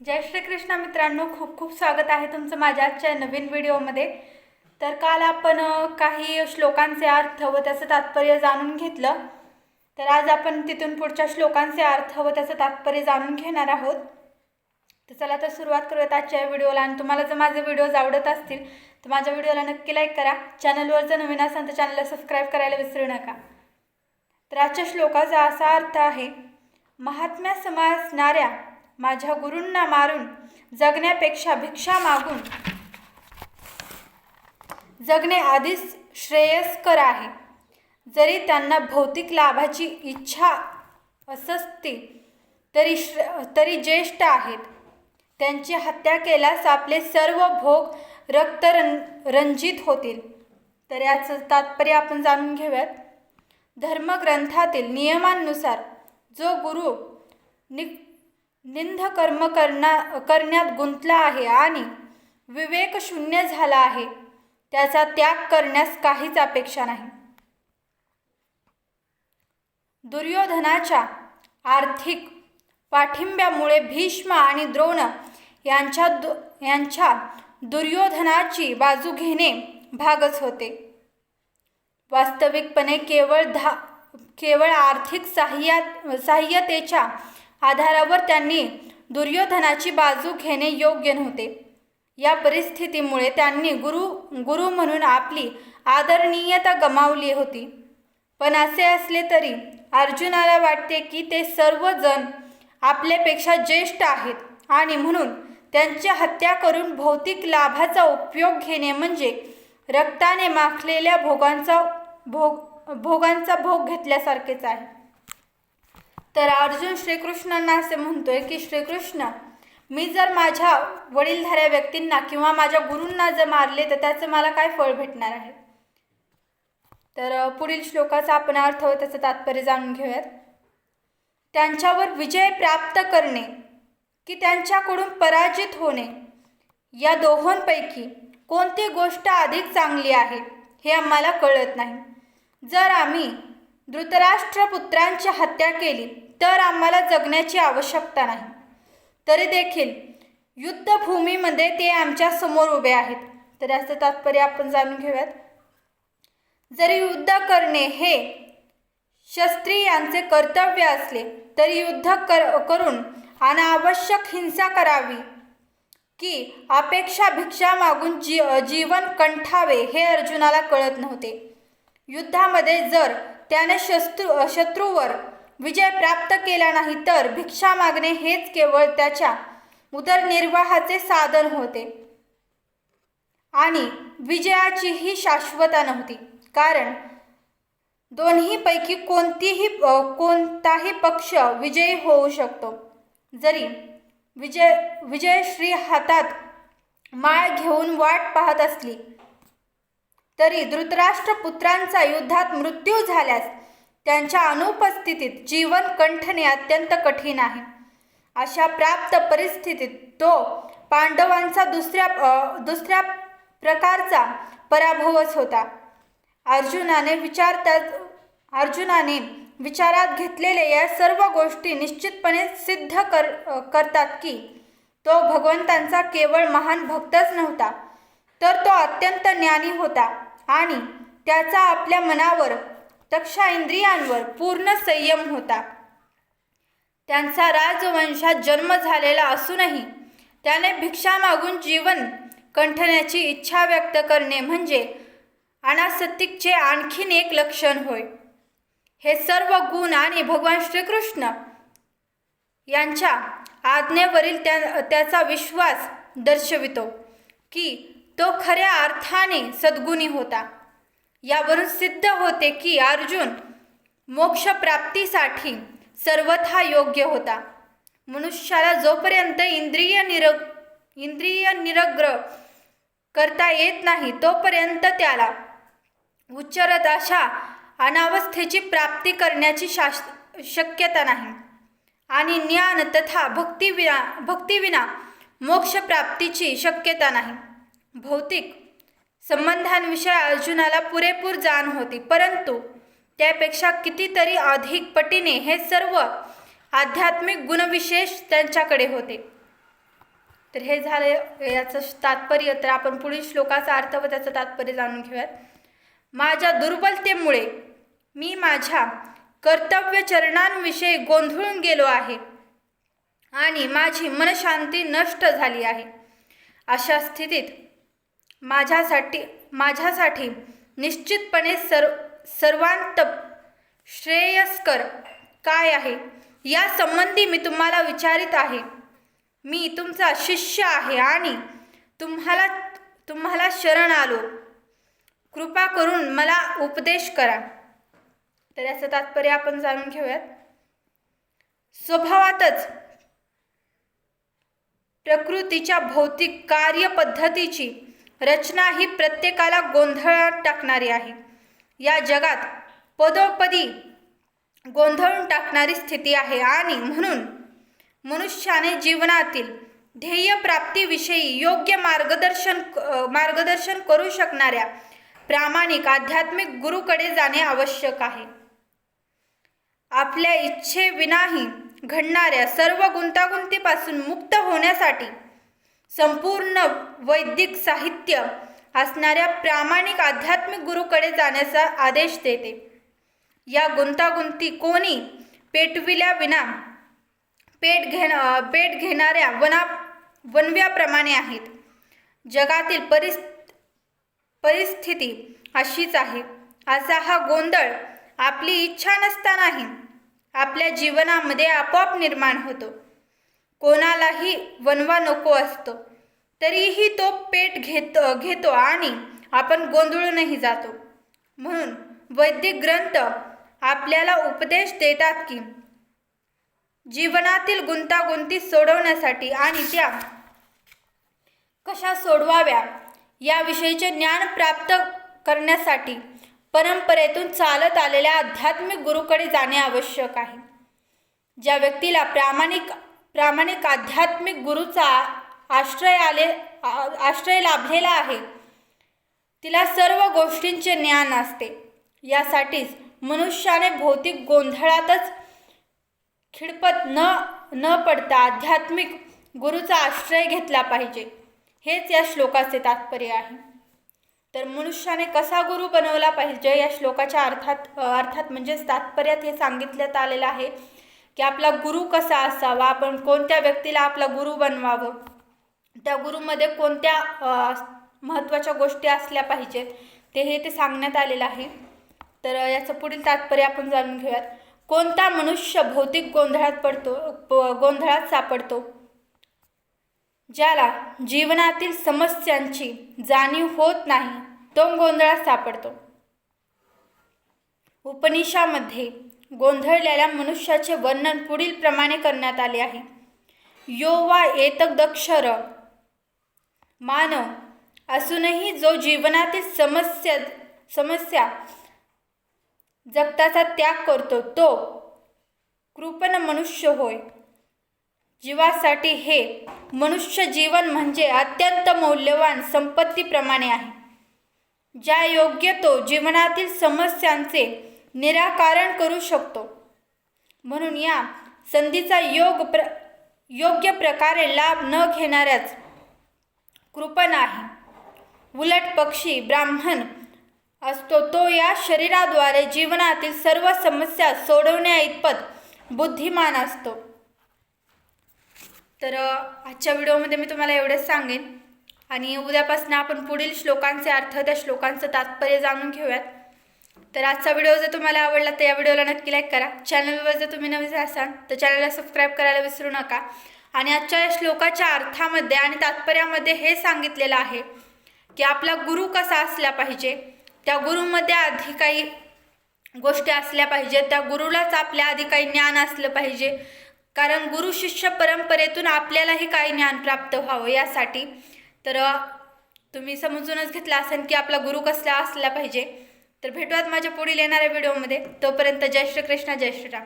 जय श्री कृष्ण मित्रांनो खूप खूप स्वागत आहे तुमचं माझ्या आजच्या नवीन व्हिडिओमध्ये. तर काल आपण काही श्लोकांचे अर्थ व त्याचं तात्पर्य जाणून घेतलं. तर आज आपण तिथून पुढच्या श्लोकांचे अर्थ व त्याचं तात्पर्य जाणून घेणार आहोत. तर चला तर सुरुवात करूयात आजच्या व्हिडिओला. आणि तुम्हाला जर माझे व्हिडिओज आवडत असतील तर माझ्या व्हिडिओला नक्की लाईक करा. चॅनलवर जर नवीन असाल तर चॅनलला सबस्क्राईब करायला विसरू नका. तर आजच्या श्लोकाचा असा अर्थ आहे महात्म्या समाजणाऱ्या माझ्या गुरूंना मारून जगण्यापेक्षा भिक्षा मागून जगणे आधीच श्रेयस्कर आहे. जरी त्यांना भौतिक लाभाची इच्छा असती तरी श्र तरी ज्येष्ठ आहेत. त्यांची हत्या केल्यास आपले सर्व भोग रक्तरं रंजित होतील. तर याचं तात्पर्य आपण जाणून घेऊयात. धर्मग्रंथातील नियमांनुसार जो गुरु नि निंद कर्म करना करण्यात गुंतला आहे आणि विवेक शून्य झाला आहे. त्याचा त्याग करण्यास काहीच अपेक्षा नाही. दुर्योधनाच्या आर्थिक पाठिंब्यामुळे भीष्म आणि द्रोण यांच्या दु यांच्या दुर्योधनाची बाजू घेणे भागच होते. वास्तविकपणे केवळ धा केवळ आर्थिक साह्या साह्यतेच्या आधारावर त्यांनी दुर्योधनाची बाजू घेणे योग्य नव्हते. या परिस्थितीमुळे त्यांनी गुरु गुरु म्हणून आपली आदरणीयता गमावली होती. पण असे असले तरी अर्जुनाला वाटते की ते सर्वजण आपल्यापेक्षा ज्येष्ठ आहेत आणि म्हणून त्यांची हत्या करून भौतिक लाभाचा उपयोग घेणे म्हणजे रक्ताने माखलेल्या भोगांचा भोग भोगांचा भोग घेतल्यासारखेच आहे. तर अर्जुन श्रीकृष्णांना असे म्हणतोय की श्रीकृष्ण मी जर माझ्या वडीलधाऱ्या व्यक्तींना किंवा माझ्या गुरूंना जर मारले तर त्याचं मला काय फळ भेटणार आहे? तर पुढील श्लोकाचा आपण अर्थ व त्याचं तात्पर्य जाणून घेऊयात. त्यांच्यावर विजय प्राप्त करणे की त्यांच्याकडून पराजित होणे या दोहोंपैकी कोणती गोष्ट अधिक चांगली आहे हे आम्हाला कळत नाही. जर आम्ही धृतराष्ट्रपुत्रांची हत्या केली तर आम्हाला जगण्याची आवश्यकता नाही. तरी देखील युद्धभूमीमध्ये ते आमच्यासमोर उभे आहेत. तर याचं तात्पर्य आपण जाणून घेऊयात. जरी युद्ध करणे हे शस्त्री यांचे कर्तव्य असले तरी युद्ध कर करून अनावश्यक हिंसा करावी की अपेक्षा भिक्षा मागून जी जीवन कंठावे हे अर्जुनाला कळत नव्हते. युद्धामध्ये जर त्याने शस्त्रू शत्रूवर विजय प्राप्त केला नाही तर भिक्षा मागणे हेच केवळ त्याच्या उदरनिर्वाहाचे साधन होते. आणि विजयाची ही शाश्वता नव्हती. कारण दोन्हीपैकी कोणतीही कोणताही पक्ष विजयी होऊ शकतो. जरी विजय विजयश्री हातात माळ घेऊन वाट पाहत असली तरी धृतराष्ट्र पुत्रांचा युद्धात मृत्यू झाल्यास त्यांच्या अनुपस्थितीत जीवन कंठणे अत्यंत कठीण आहे. अशा प्राप्त परिस्थितीत तो पांडवांचा दुसऱ्या दुसऱ्या प्रकारचा पराभवच होता. अर्जुनाने विचारतात अर्जुनाने विचारात घेतलेल्या या सर्व गोष्टी निश्चितपणे सिद्ध कर करतात की तो भगवंतांचा केवळ महान भक्तच नव्हता तर तो अत्यंत ज्ञानी होता. आणि त्याचा आपल्या मनावर तक्षा इंद्रियांवर पूर्ण संयम होता. त्यांचा राजवंशात जन्म झालेला असूनही त्याने भिक्षा मागून जीवन कंठण्याची इच्छा व्यक्त करणे म्हणजे अनासत्तिकचे आणखीन एक लक्षण होय. हे सर्व गुण आणि भगवान श्रीकृष्ण यांच्या आज्ञेवरील त्या त्याचा विश्वास दर्शवितो की तो खऱ्या अर्थाने सद्गुणी होता. यावरून सिद्ध होते की अर्जुन मोक्षप्राप्तीसाठी सर्वथा योग्य होता. मनुष्याला जोपर्यंत इंद्रिय निरग इंद्रिय निरग्र करता येत नाही तोपर्यंत त्याला उच्चरत अशा अनावस्थेची प्राप्ती करण्याची शास शक्यता नाही. आणि ज्ञान तथा भक्तिविना भक्तिविना मोक्षप्राप्तीची शक्यता नाही. भौतिक संबंधांविषयी अर्जुनाला पुरेपूर जाण होती परंतु त्यापेक्षा कितीतरी अधिक पटीने हे सर्व आध्यात्मिक गुणविशेष त्यांच्याकडे होते. तर हे झालं याचं तात्पर्य. तर आपण पुढील श्लोकाचा अर्थ व त्याचं तात्पर्य जाणून घेऊयात. माझ्या दुर्बलतेमुळे मी माझ्या कर्तव्य चरणांविषयी गोंधळून गेलो आहे आणि माझी मनशांती नष्ट झाली आहे. अशा स्थितीत माझ्यासाठी माझ्यासाठी निश्चितपणे सर्व सर्वांत श्रेयस्कर काय आहे? या संबंधी मी तुम्हाला विचारित आहे. मी तुमचा शिष्य आहे आणि तुम्हाला तुम्हाला शरण आलो. कृपा करून मला उपदेश करा. तर याचं तात्पर्य आपण जाणून घेऊयात. स्वभावातच प्रकृतीच्या भौतिक कार्यपद्धतीची रचना ही प्रत्येकाला गोंधळात टाकणारी आहे. या जगात पदोपदी गोंधळून टाकणारी स्थिती आहे आणि म्हणून मनुष्याने जीवनातील ध्येय प्राप्तीविषयी योग्य मार्गदर्शन मार्गदर्शन करू शकणाऱ्या प्रामाणिक आध्यात्मिक गुरुकडे जाणे आवश्यक आहे. आपल्या इच्छेविनाही घडणाऱ्या सर्व गुंतागुंतीपासून मुक्त होण्यासाठी संपूर्ण वैदिक साहित्य असणाऱ्या प्रामाणिक आध्यात्मिक गुरुकडे जाण्याचा आदेश देते. या गुंतागुंती कोणी पेटविल्या विना पेट घेण पेट घेणाऱ्या वना वनव्याप्रमाणे आहेत. जगातील परिस परिस्थिती अशीच आहे. असा हा गोंधळ आपली इच्छा नसतानाही आपल्या जीवनामध्ये आपोआप निर्माण होतो. कोणालाही वनवा नको असतो. तरीही तो पेट घेत घेतो आणि आपण गोंधळूनही जातो. म्हणून वैदिक ग्रंथ आपल्याला उपदेश देतात की जीवनातील गुंतागुंती सोडवण्यासाठी आणि त्या कशा सोडवाव्या याविषयीचे ज्ञान प्राप्त करण्यासाठी परंपरेतून चालत आलेल्या आध्यात्मिक गुरुकडे जाणे आवश्यक आहे. ज्या व्यक्तीला प्रामाणिक प्रामाणिक आध्यात्मिक गुरुचा आश्रय आले आश्रय लाभलेला आहे. तिला सर्व गोष्टींचे ज्ञान असते. यासाठीच मनुष्याने भौतिक गोंधळातच खिडपत न न पडता आध्यात्मिक गुरुचा आश्रय घेतला पाहिजे. हेच या श्लोकाचे तात्पर्य आहे. तर मनुष्याने कसा गुरु बनवला पाहिजे या श्लोकाच्या अर्थात अर्थात म्हणजेच तात्पर्यात हे सांगितल्यात आलेलं आहे. की आपला गुरु कसा असावा? आपण कोणत्या व्यक्तीला आपला गुरु बनवावं? त्या गुरुमध्ये कोणत्या महत्त्वाच्या गोष्टी असल्या पाहिजेत? ते हे ते सांगण्यात आलेलं आहे. तर याचं पुढील तात्पर्य आपण जाणून घेऊयात. कोणता मनुष्य भौतिक गोंधळात पडतो गोंधळात सापडतो? ज्याला जीवनातील समस्यांची जाणीव होत नाही तो गोंधळात सापडतो. उपनिषामध्ये गोंधळलेल्या मनुष्याचे वर्णन पुढील प्रमाणे करण्यात आले आहे. यो वा दक्षर मानव असूनही जो जीवनातील समस्या समस्या जगताचा त्याग करतो तो कृपण मनुष्य होय. जीवासाठी हे मनुष्य जीवन म्हणजे अत्यंत मौल्यवान संपत्तीप्रमाणे आहे. ज्या योग्य तो जीवनातील समस्यांचे निराकारण करू शकतो. म्हणून या संधीचा योग प्र योग्य प्रकारे लाभ न घेणाऱ्याच कृपण आहे उलट पक्षी ब्राह्मण असतो तो या शरीराद्वारे जीवनातील सर्व समस्या सोडवण्या इतपत बुद्धिमान असतो. तर आजच्या व्हिडिओमध्ये मी तुम्हाला एवढंच सांगेन. आणि उद्यापासून आपण पुढील श्लोकांचे अर्थ त्या श्लोकांचं तात्पर्य जाणून घेऊयात. तर आजचा व्हिडिओ जर तुम्हाला आवडला तर या व्हिडिओला नक्की लाईक करा. चॅनलवर जर तुम्ही नवीन असाल तर चॅनलला सबस्क्राईब करायला विसरू नका. आणि आजच्या या श्लोकाच्या अर्थामध्ये आणि तात्पर्यामध्ये हे सांगितलेलं आहे की आपला गुरु कसा असला पाहिजे त्या गुरुमध्ये आधी काही गोष्टी असल्या पाहिजेत त्या गुरुलाच आपल्या आधी काही ज्ञान असलं पाहिजे. कारण गुरु शिष्य परंपरेतून आपल्यालाही काही ज्ञान प्राप्त व्हावं यासाठी. तर तुम्ही समजूनच घेतला असेल की आपला गुरु कसला असला पाहिजे. तर भेटूयात माझ्या पुढील येणाऱ्या व्हिडिओमध्ये. तोपर्यंत जय श्रीकृष्ण जय श्रीराम.